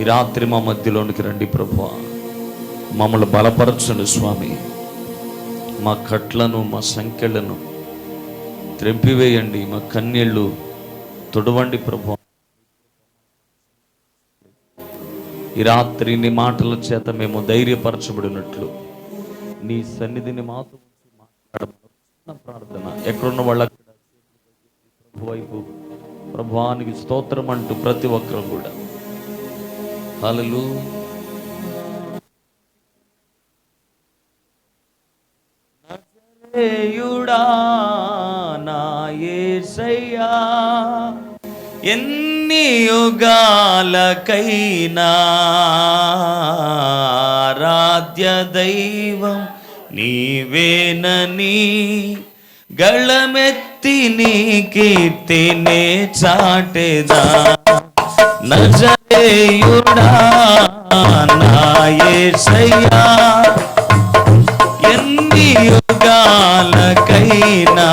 ఈ రాత్రి మా మధ్యలోనికి రండి ప్రభు మమ్మల్ని బలపరచండి స్వామి. మా కట్లను మా సంఖ్యలను త్రెంపివేయండి మా కన్నీళ్ళు తొడవండి ప్రభు ఈ రాత్రి నీ మాటల చేత మేము ధైర్యపరచబడినట్లు నీ సన్నిధిని మాతో మాట్లాడమని ప్రార్థన. ఎక్కడున్న వాళ్ళ ప్రభు వైపు ప్రభువానికి స్తోత్రం అంటూ ప్రతి ఒక్కరు కూడా. హల్లెలూ నజరేయుడా నా యేసయ్యా ఎన్ని యుగాలకైనా రాధ్య దైవం నీవేనని గళమెత్తి నీ కీర్తినే చాటెదా. నజరేయుడా నా యేసయ్యా ఎన్ని యుగాలకైనా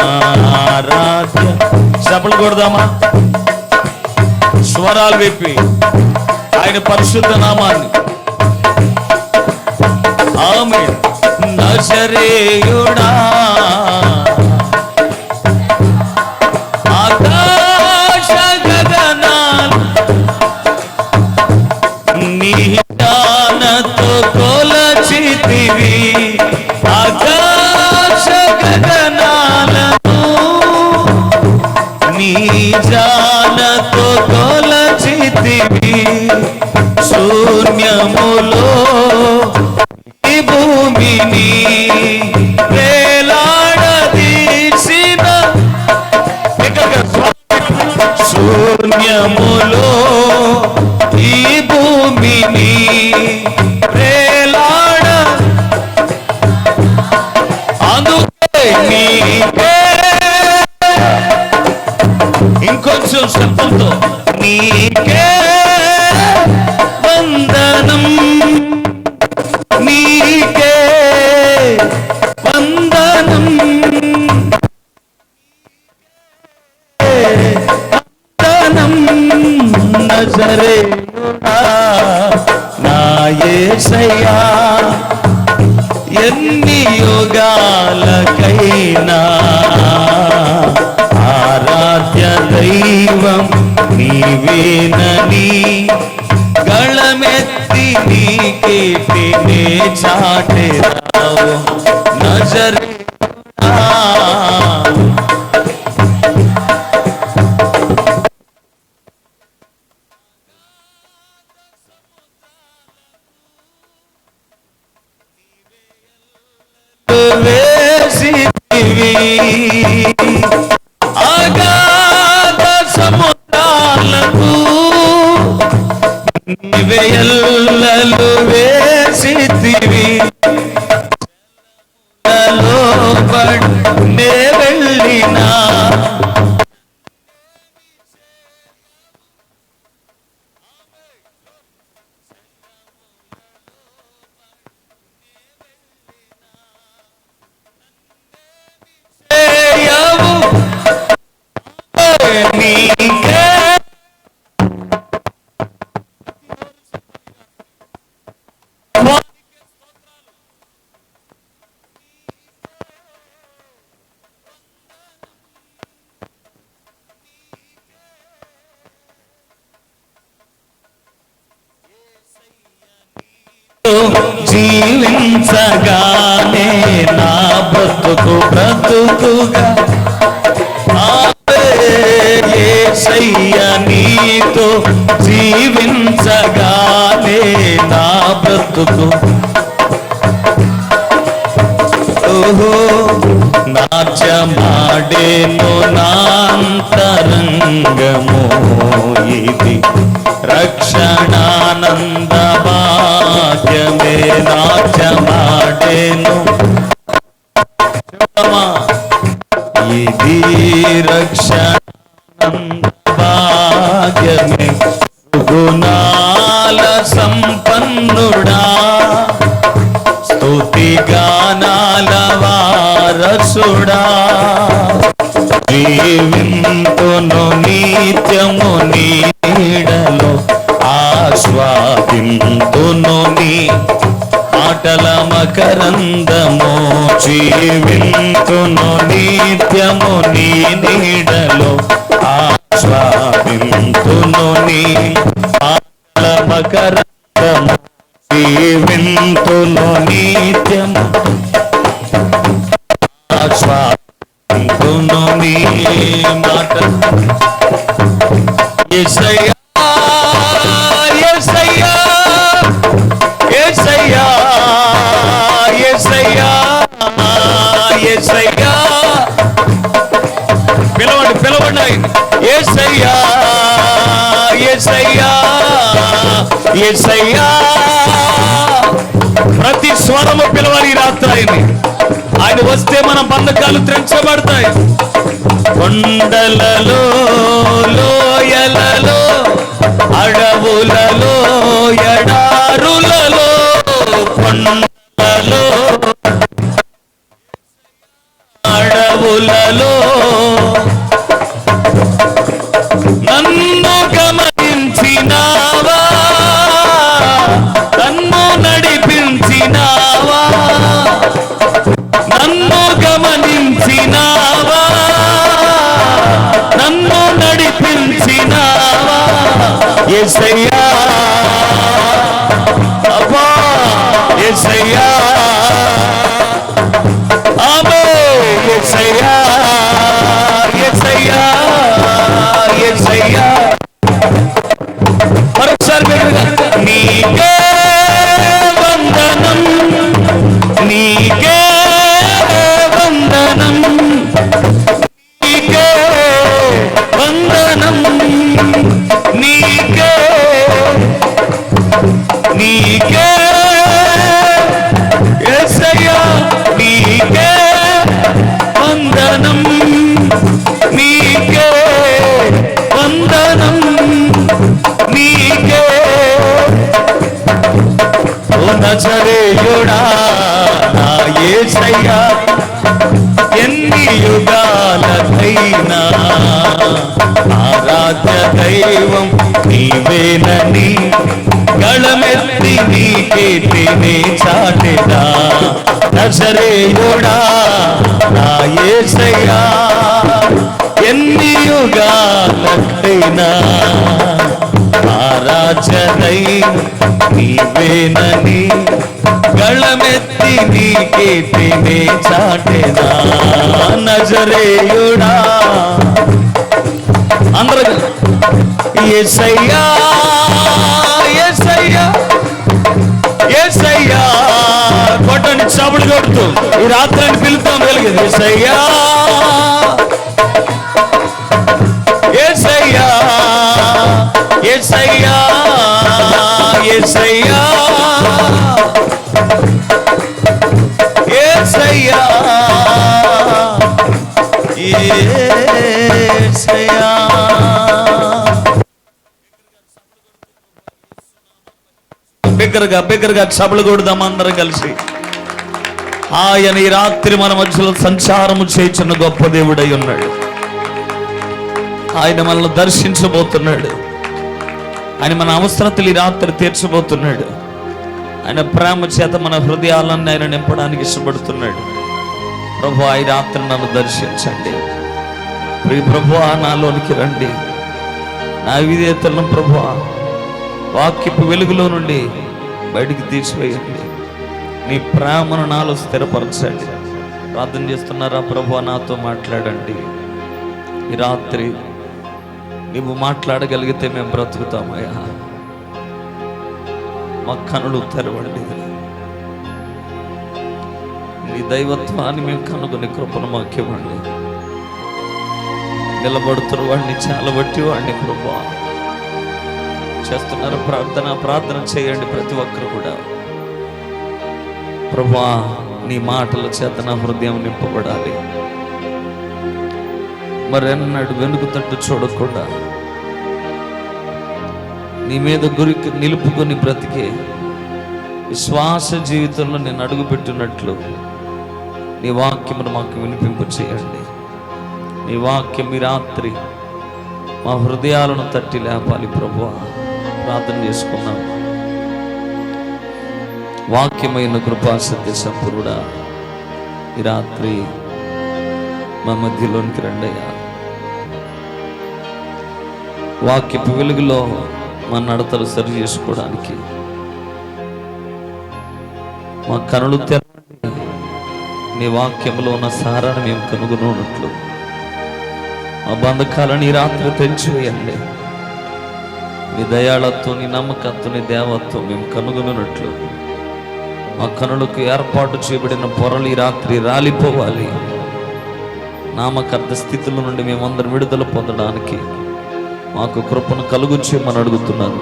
ఆరాధ్య చప్పలు కొడదామా? స్వరాలు విప్పి ఆయన పరిశుద్ధ నామాన్ని. ఆమె నజరేయుడా జానతో కొలచితివి శూన్యములో ఈ భూమిని వేలాడదీసిన శూన్యము యేసయ్యా ఎన్ని యోగాలకైనా ఆరాధ్య దైవం నీవేనని గళమెత్తి నీకే కీర్తినే చాటెదావు నజరే అగాధ సముద్రాలకు నీవే జీవించగానే నా బ్రతుకు బ్రతుకుగా. ఏసయ్య నీతో జీవించగానే నా బ్రతుకు నాట్యమాడేను నాంతరంగము ఇది రక్షణానంద భాగ్యమే నాట్యమాడేను ఇది రక్షణానంద భాగ్యమే గుణాల సంపన్నుడా స్తుతి గానాలవా వారసుడా జీవింతును నిత్యము నీ నీడలో ఆస్వాదింతును నీ మాటల మకరందము జీవింతును నిత్యము నీ నీడలో ఆస్వాదింతును నీ మాటల మకర పిలవండి పిలవండి ఆయన యేసయ్యా ప్రతి స్వరము పిలవాలి ఈ రాత్రి ఆయన్ని ఆయన వస్తే మన బంధకాలు త్రెంచబడతాయి. కొండలలో లోయలలో అడవులలో ఎడారులలో కొండలలో అడవులలో ఎసయ్యా అబ్బా ఎసయ్యా ఆమె నజరేయుడా నా యేసయ్యా ఎన్ని యుగాలకైనా ఆరాధ్య దైవం నీవేనని గళమెత్తి నీకే తినే చాటెదా నజరేయుడా నా యేసయ్యా ఎన్ని యుగాలకైనా ఆరాజనై నీవేనని గళమెత్తి నీకే తినే చాటెనా నజరేయుడా అందరూ ఎసయ్యా ఎసయ్యా ఎసయ్యా కొట్టండి చబుడు కొడుతూ ఈ రాత్రి పిలుతాం వెలిగింది ఎసయ్యా ఎసయ్యా ఎసయ్యా ఏసయ్యా ఏసయ్యా. బిగ్గరగా బిగ్గరగా చబలు కొడుదాం అందరం కలిసి. ఆయన ఈ రాత్రి మన మధ్యలో సంచారము చేయించిన గొప్ప దేవుడై ఉన్నాడు. ఆయన మనల్ని దర్శించబోతున్నాడు. ఆయన మన అవసరతలు ఈ రాత్రి తీర్చబోతున్నాడు. ఆయన ప్రేమ చేత మన హృదయాలన్నీ ఆయన నింపడానికి ఇష్టపడుతున్నాడు. ప్రభు ఈ రాత్రి నన్ను దర్శించండి. ప్రియ ప్రభు నాలోనికి రండి. నా విధేతలను ప్రభు వాక్యపు వెలుగులో నుండి బయటికి తీసివేయండి. నీ ప్రేమను నాలో స్థిరపరచండి. ప్రార్థన చేస్తున్నారా ప్రభు నాతో మాట్లాడండి. ఈ రాత్రి నువ్వు మాట్లాడగలిగితే మేము బ్రతుకుతామయ్యా. మా కనులు తెరవండి. నీ దైవత్వాన్ని మేము కనుగొని కృపను మాకివ్వండి. నిలబడుతున్న వాడిని చాలా బట్టి వాడిని కృప. చేస్తున్నారు ప్రార్థన ప్రార్థన చేయండి ప్రతి ఒక్కరు కూడా. ప్రభా నీ మాటల చేత నా హృదయం నింపబడాలి. మరెన్నడు వెనుక తట్టు చూడకుండా నీ మీద గురికి నిలుపుకొని బ్రతికే విశ్వాస జీవితంలో నేను అడుగుపెట్టినట్లు నీ వాక్యమును మాకు వినిపింపు చేయండి. నీ వాక్యం ఈ రాత్రి మా హృదయాలను తట్టి లేపాలి ప్రభు ప్రార్థన చేసుకున్నాం వాక్యమైన కృపా సత్య ఈ రాత్రి మా మధ్యలోనికి రండయ్యా. వాక్యపు వెలుగులో మా నడతలు సరి చేసుకోవడానికి. మా కనులు తెరవండి నీ వాక్యంలో ఉన్న సారాన్ని మేము కనుగొనున్నట్లు. మా బంధకాలను ఈ రాత్రి తెంచివేయండి నీ దయాళత్వం నీ నమ్మకత్వం నీ దేవత్వం మేము కనుగొనున్నట్లు. మా కనులకు ఏర్పాటు చేయబడిన పొరలు ఈ రాత్రి రాలిపోవాలి. నామకర్ధ స్థితుల నుండి మేమందరం విడుదల పొందడానికి మాకు కృపను కలుగు చేయమని అడుగుతున్నాను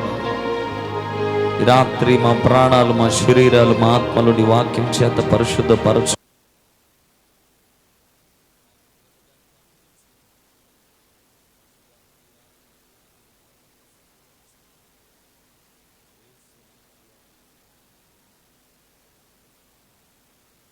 రాత్రి మా ప్రాణాలు మా శరీరాలు మా ఆత్మలు నీ వాక్యం చేత పరిశుద్ధపరచు